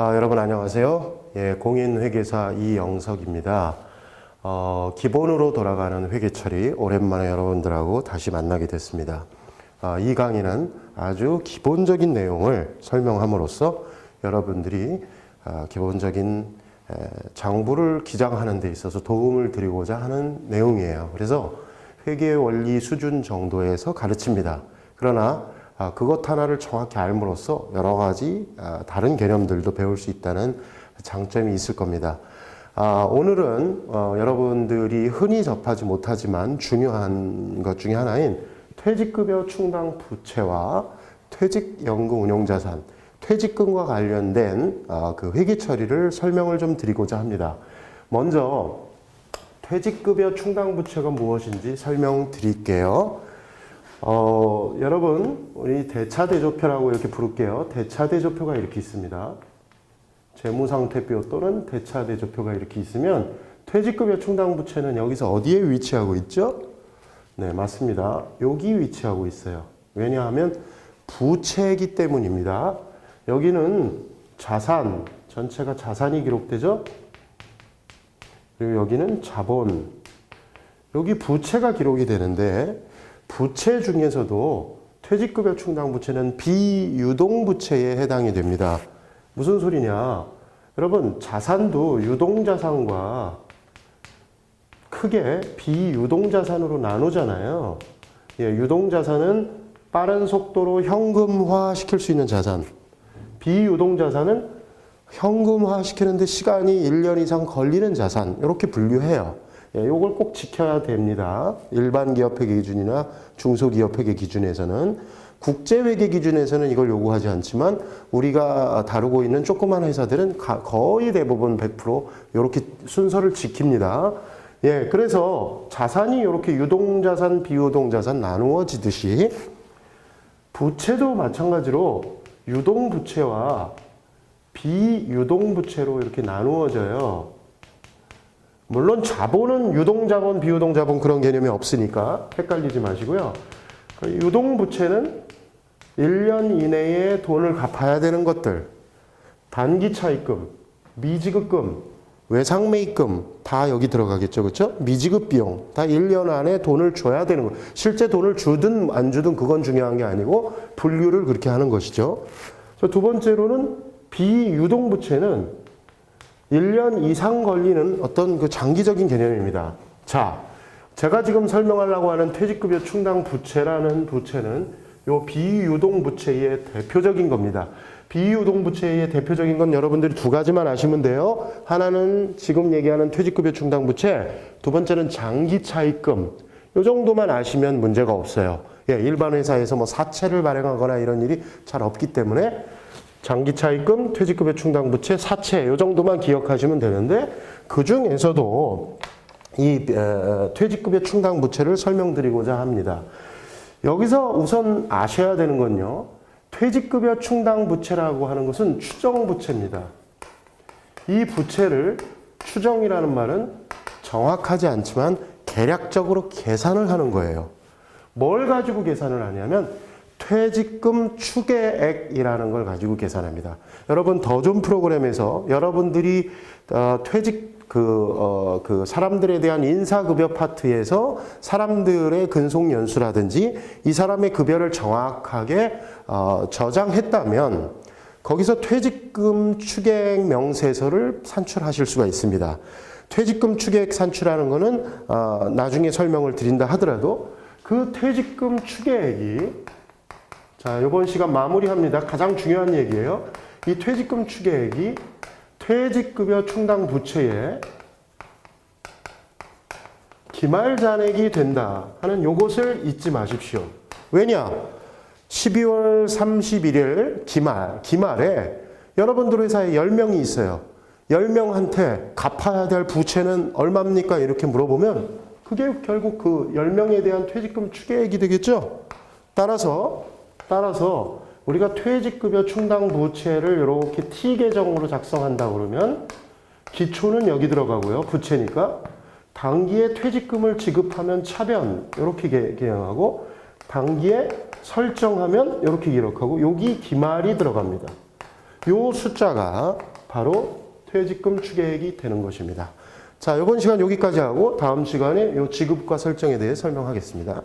아, 여러분 안녕하세요. 예, 공인회계사 이영석입니다. 어, 기본으로 돌아가는 회계 처리 오랜만에 여러분들하고 다시 만나게 됐습니다. 아, 이 강의는 아주 기본적인 내용을 설명함으로써 여러분들이 아, 기본적인 에, 장부를 기장하는 데 있어서 도움을 드리고자 하는 내용이에요. 그래서 회계 원리 수준 정도에서 가르칩니다. 그러나 아, 그것 하나를 정확히 알므로써 여러 가지 아, 다른 개념들도 배울 수 있다는 장점이 있을 겁니다. 아, 오늘은 어, 여러분들이 흔히 접하지 못하지만 중요한 것 중에 하나인 퇴직급여 충당 부채와 퇴직연금 운용자산, 퇴직금과 관련된 아, 그 회계 처리를 설명을 좀 드리고자 합니다. 먼저 퇴직급여 충당 부채가 무엇인지 설명드릴게요. 어, 여러분, 우리 대차대조표라고 이렇게 부를게요. 대차대조표가 이렇게 있습니다. 재무상태표 또는 대차대조표가 이렇게 있으면 퇴직급여 충당부채는 여기서 어디에 위치하고 있죠? 네, 맞습니다. 여기 위치하고 있어요. 왜냐하면 부채이기 때문입니다. 여기는 자산, 전체가 자산이 기록되죠? 그리고 여기는 자본, 여기 부채가 기록이 되는데 부채 중에서도 퇴직급여 충당 부채는 비유동 부채에 해당이 됩니다. 무슨 소리냐? 여러분, 자산도 유동 자산과 크게 비유동 자산으로 나누잖아요. 예, 유동 자산은 빠른 속도로 현금화 시킬 수 있는 자산. 비유동 자산은 현금화 시키는데 시간이 1년 이상 걸리는 자산. 이렇게 분류해요. 예, 요걸 꼭 지켜야 됩니다. 일반 기업 회계 기준이나 중소기업 회계 기준에서는 국제 회계 기준에서는 이걸 요구하지 않지만 우리가 다루고 있는 조그만 회사들은 가- 거의 대부분 100% 이렇게 순서를 지킵니다. 예, 그래서 자산이 이렇게 유동자산, 비유동자산 나누어지듯이 부채도 마찬가지로 유동부채와 비유동부채로 이렇게 나누어져요. 물론 자본은 유동자본, 비유동자본 그런 개념이 없으니까 헷갈리지 마시고요. 그 유동부채는 1년 이내에 돈을 갚아야 되는 것들, 단기 차입금, 미지급금, 외상매입금 다 여기 들어가겠죠. 그렇죠? 미지급 비용 다 1년 안에 돈을 줘야 되는 거. 실제 돈을 주든 안 주든 그건 중요한 게 아니고 분류를 그렇게 하는 것이죠. 두 번째로는 비유동부채는 1년 이상 걸리는 어떤 그 장기적인 개념입니다. 자, 제가 지금 설명하려고 하는 퇴직급여 충당 부채라는 부채는 요 비유동 부채의 대표적인 겁니다. 비유동 부채의 대표적인 건 여러분들이 두 가지만 아시면 돼요. 하나는 지금 얘기하는 퇴직급여 충당 부채, 두 번째는 장기 차입금. 요 정도만 아시면 문제가 없어요. 예, 일반 회사에서 뭐 사채를 발행하거나 이런 일이 잘 없기 때문에 장기 차입금, 퇴직급여 충당 부채, 사채 요 정도만 기억하시면 되는데 그 중에서도 이 에, 퇴직급여 충당 부채를 설명드리고자 합니다. 여기서 우선 아셔야 되는 건요. 퇴직급여 충당 부채라고 하는 것은 추정 부채입니다. 이 부채를 추정이라는 말은 정확하지 않지만 대략적으로 계산을 하는 거예요. 뭘 가지고 계산을 하냐면 퇴직금 추계액이라는 걸 가지고 계산합니다. 여러분 더존 프로그램에서 여러분들이 어, 퇴직 그, 어, 그 사람들에 대한 인사급여 파트에서 사람들의 근속 연수라든지 이 사람의 급여를 정확하게 어, 저장했다면 거기서 퇴직금 추계액 명세서를 산출하실 수가 있습니다. 퇴직금 추계액 산출하는 거는 어, 나중에 설명을 드린다 하더라도 그 퇴직금 추계액이 자, 이번 시간 마무리합니다. 가장 중요한 얘기예요. 이 퇴직금 추계액이 퇴직급여 충당 부채에 기말 잔액이 된다 하는 요것을 잊지 마십시오. 왜냐? 12월 31일 기말, 기말에 여러분들 회사에 10명이 있어요. 10명한테 갚아야 될 부채는 얼마입니까? 이렇게 물어보면 그게 결국 그 10명에 대한 퇴직금 추계액이 되겠죠? 따라서, 따라서 우리가 퇴직급여 충당 부채를 이렇게 T 계정으로 작성한다 그러면 기초는 여기 들어가고요. 부채니까. 단기에 퇴직금을 지급하면 차변 이렇게 개- 개형하고 단기에 설정하면 이렇게 기록하고 여기 기말이 들어갑니다. 요 숫자가 바로 퇴직금 추계액이 되는 것입니다. 자, 이번 시간 여기까지 하고 다음 시간에 요 지급과 설정에 대해 설명하겠습니다.